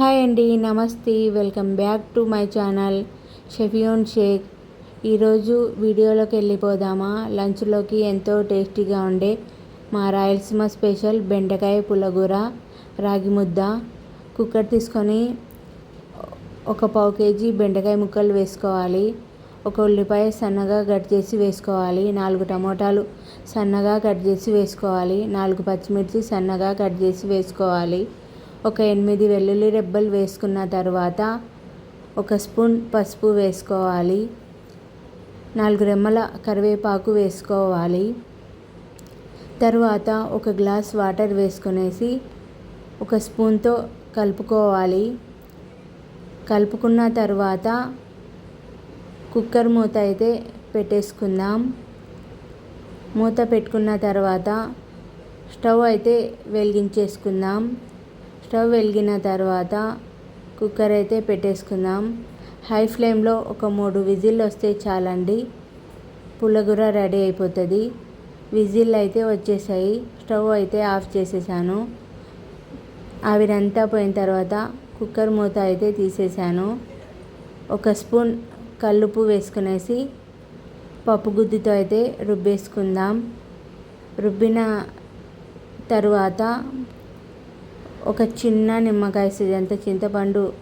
Hi అండి నమస్తే. Welcome back to my channel షెఫియోన్ Sheikh. ఈరోజు వీడియోలోకి వెళ్ళిపోదామా? లంచ్లోకి ఎంతో టేస్టీగా ఉండే మా రాయలసీమ స్పెషల్ బెండకాయ పులగూర రాగి ముద్ద. కుక్కర్ తీసుకొని ఒక పావు కేజీ బెండకాయ ముక్కలు వేసుకోవాలి. ఒక ఉల్లిపాయ సన్నగా కట్ చేసి వేసుకోవాలి. నాలుగు టమోటాలు సన్నగా కట్ చేసి వేసుకోవాలి. నాలుగు పచ్చిమిర్చి సన్నగా కట్ చేసి వేసుకోవాలి. ఒక ఎనిమిది వెల్లుల్లి రెబ్బలు వేసుకున్న తర్వాత ఒక స్పూన్ పసుపు వేసుకోవాలి. నాలుగు రెమ్మల కరివేపాకు వేసుకోవాలి. తరువాత ఒక గ్లాస్ వాటర్ వేసుకునేసి ఒక స్పూన్తో కలుపుకోవాలి. కలుపుకున్న తర్వాత కుక్కర్ మూత అయితే పెట్టేసుకుందాం. మూత పెట్టుకున్న తర్వాత స్టవ్ అయితే వెలిగించేసుకుందాం. స్టవ్ వెలిగిన తర్వాత కుక్కర్ అయితే పెట్టేసుకుందాం. హై ఫ్లేమ్లో ఒక మూడు విజిల్ వస్తే చాలండి. పుల్లగూర రెడీ అయిపోతుంది. విజిల్ అయితే వచ్చేసాయి. స్టవ్ అయితే ఆఫ్ చేసేసాను. ఆవిరంతా పోయిన తర్వాత కుక్కర్ మూత అయితే తీసేసాను. ఒక స్పూన్ కల్లుపు వేసుకునేసి పప్పు గుద్దితో అయితే రుబ్బేసుకుందాం. రుబ్బిన తరువాత ఒక చిన్న నిమ్మకాయ అంత చింతపండు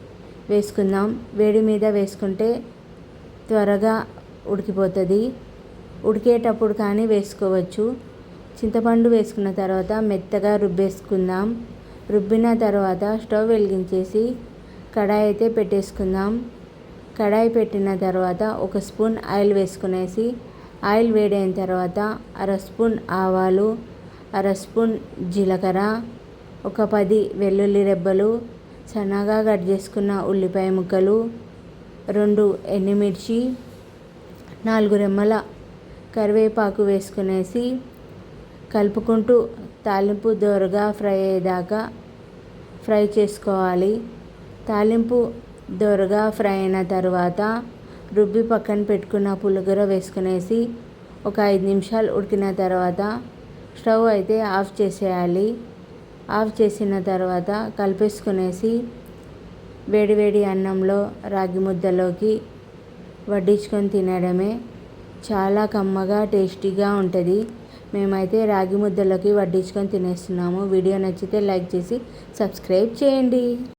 వేసుకుందాం. వేడి మీద వేసుకుంటే త్వరగా ఉడికిపోతుంది. ఉడికేటప్పుడు కానీ వేసుకోవచ్చు. చింతపండు వేసుకున్న తర్వాత మెత్తగా రుబ్బేసుకుందాం. రుబ్బిన తర్వాత స్టవ్ వెలిగించేసి కడాయి అయితే పెట్టేసుకుందాం. కడాయి పెట్టిన తర్వాత ఒక స్పూన్ ఆయిల్ వేసుకునేసి ఆయిల్ వేడైన తర్వాత అర స్పూన్ ఆవాలు అర స్పూన్ జీలకర్ర ఒక పది వెల్లుల్లి రెబ్బలు సన్నగా కట్ చేసుకున్న ఉల్లిపాయ ముక్కలు రెండు ఎండుమిర్చి నాలుగు రెమ్మల కరివేపాకు వేసుకునేసి కలుపుకుంటూ తాలింపు దోరగా ఫ్రై అయ్యేదాకా ఫ్రై చేసుకోవాలి. తాలింపు దోరగా ఫ్రై అయిన తర్వాత రుబ్బి పక్కన పెట్టుకున్న పులిగూర వేసుకునేసి ఒక ఐదు నిమిషాలు ఉడికిన తర్వాత స్టవ్ అయితే ఆఫ్ చేసేయాలి. ఆఫ్ చేసిన తర్వాత కలిపేసుకునేసి వేడివేడి అన్నంలో రాగి ముద్దలోకి వడ్డించుకొని తినడమే చాలా కమ్మగా టేస్టీగా ఉంటుంది. మేమైతే రాగి ముద్దలోకి వడ్డించుకొని తినేస్తున్నాము. వీడియో నచ్చితే లైక్ చేసి సబ్స్క్రైబ్ చేయండి.